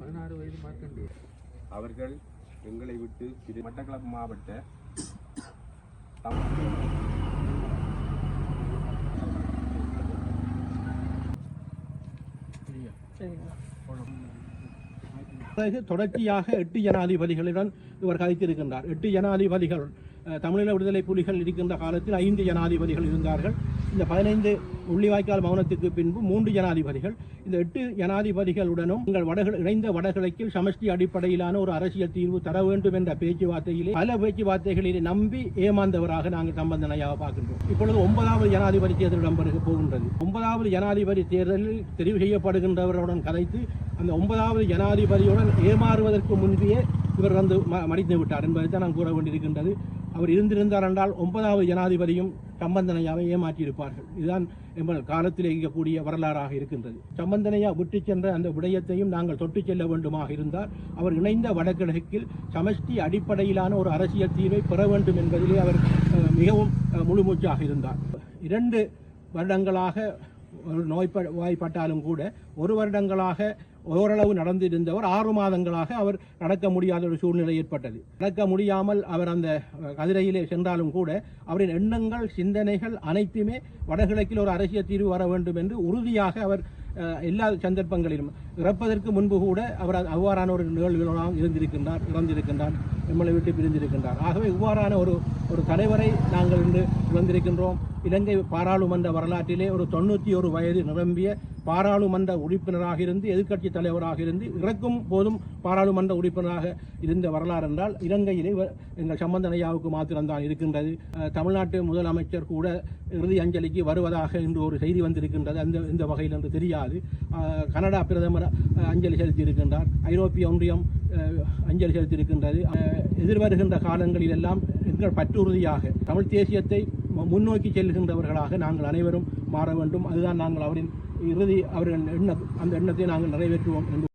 பதினாறு வயது மார்க்கண்டே. அவர்கள் எங்களை விட்டு திரு மட்டக்களப்பு மாவட்ட பிறகு தொடர்ச்சியாக எட்டு ஜனாதிபதிகளுடன் இவர் கதைத்திருக்கின்றார். எட்டு ஜனாதிபதிகள் தமிழீழ விடுதலை புலிகள் இருக்கின்ற காலத்தில் ஐந்து ஜனாதிபதிகள் இருந்தார்கள். இந்த பதினைந்து உள்ளிவாய்க்கால் மௌனத்துக்கு பின்பு மூன்று ஜனாதிபதிகள். இந்த எட்டு ஜனாதிபதிகளுடனும் உங்கள் வடகிழ இணைந்த வடகிழக்கில் சமஷ்டி அடிப்படையிலான ஒரு அரசியல் தீர்வு தர வேண்டும் என்ற பேச்சுவார்த்தையிலே பல பேச்சுவார்த்தைகளிலே நம்பி ஏமாந்தவராக நாங்கள் சம்பந்தனையாக பார்க்கின்றோம். இப்பொழுது ஒன்பதாவது ஜனாதிபதி தேர்தல் இடம்பெறுக போகின்றது. ஒன்பதாவது ஜனாதிபதி தேர்தலில் தெரிவு செய்யப்படுகின்றவர்களுடன் கதைத்து அந்த ஒன்பதாவது ஜனாதிபதியுடன் ஏமாறுவதற்கு முன்பே இவர் வந்து ம- மடித்து விட்டார் என்பதை தான் நான் கூற வேண்டியிருக்கின்றது. அவர் இருந்திருந்தார் என்றால் ஒன்பதாவது ஜனாதிபதியும் சம்பந்தனையாவை ஏமாற்றியிருப்பார்கள். இதுதான் எங்கள் காலத்தில் இருக்கக்கூடிய வரலாறாக இருக்கின்றது. சம்பந்தனையா விட்டு சென்ற அந்த விடயத்தையும் நாங்கள் தொட்டுச் செல்ல வேண்டுமாக இருந்தால் அவர் இணைந்த வடகிழக்கில் சமஷ்டி அடிப்படையிலான ஒரு அரசியல் தீர்வை பெற வேண்டும் என்பதிலே அவர் மிகவும் முழுமூச்சாக இருந்தார். இரண்டு வருடங்களாக ஒரு நோய்ப வாய்ப்பட்டாலும் கூட ஒரு வருடங்களாக ஓரளவு நடந்திருந்தவர் ஆறு மாதங்களாக அவர் நடக்க முடியாத ஒரு சூழ்நிலை ஏற்பட்டது. நடக்க முடியாமல் அவர் அந்த கதிரையிலே சென்றாலும் கூட அவரின் எண்ணங்கள் சிந்தனைகள் அனைத்துமே வடகிழக்கில் ஒரு அரசியல் தீர்வு வர வேண்டும் என்று உறுதியாக அவர் எல்லா சந்தர்ப்பங்களிலும் இறப்பதற்கு முன்பு கூட அவர் அவ்வாறான ஒரு நிகழ்வுகளாக இருந்திருக்கின்றார் இறந்திருக்கின்றார் நம்மளை விட்டு பிரிந்திருக்கின்றார். ஆகவே இவ்வாறான ஒரு ஒரு தலைவரை நாங்கள் இன்று இழந்திருக்கின்றோம். இலங்கை பாராளுமன்ற வரலாற்றிலே ஒரு தொண்ணூற்றி ஒரு வயது நிரம்பிய பாராளுமன்ற உறுப்பினராக இருந்து எதிர்க்கட்சி தலைவராக இருந்து இறக்கும் போதும் பாராளுமன்ற உறுப்பினராக இருந்த வரலாறு என்றால் இலங்கையிலே எங்கள் சம்பந்தனையாவுக்கு மாத்திரம்தான் இருக்கின்றது. தமிழ்நாட்டு முதலமைச்சர் கூட இறுதி அஞ்சலிக்கு வருவதாக இன்று ஒரு செய்தி வந்திருக்கின்றது. அந்த இந்த வகையில் என்று தெரியாது. கனடா பிரதமர் அஞ்சலி செலுத்தியிருக்கின்றார். ஐரோப்பிய ஒன்றியம் அஞ்சலி செலுத்தியிருக்கின்றது. எதிர்வருகின்ற காலங்களில் எல்லாம் எங்கள் பற்றுறுதியாக தமிழ் தேசியத்தை முன்னோக்கி செல்கின்றவர்களாக நாங்கள் அனைவரும் மாற வேண்டும். அதுதான் நாங்கள் அவரின் இறுதி அவர்கள் எண்ணம் அந்த எண்ணத்தை நாங்கள் நிறைவேற்றுவோம் என்று